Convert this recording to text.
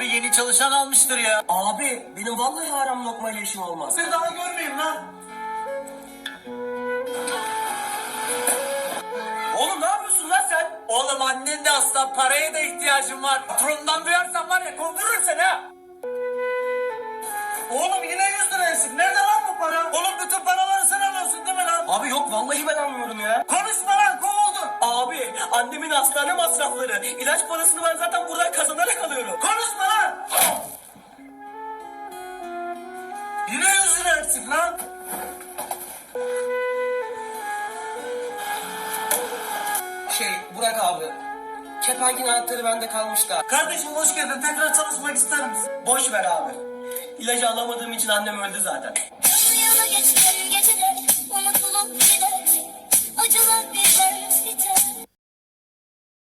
Abi yeni çalışan almıştır ya. Abi benim vallahi haram lokmayla işim olmaz. Seni daha görmeyeyim lan. Oğlum ne yapıyorsun lan sen? Oğlum annen de hasta paraya da ihtiyacım var. Patronundan duyarsan var ya kovdururum seni ha. Oğlum yine 100 lira eksik. Nerede lan bu para? Oğlum bütün paraları sen alıyorsun değil mi lan? Abi yok vallahi ben almıyorum ya. Konuşma lan kovuldun. Abi annemin hastane masrafları, ilaç parasını ben zaten buradan kazanarak Yine 100 lira eksik lan. Şey Burak abi. Kepenkin anahtarı bende kalmış da. Kardeşim hoş geldin. Tekrar çalışmak ister misin? Boş ver abi. İlacı alamadığım için annem öldü zaten.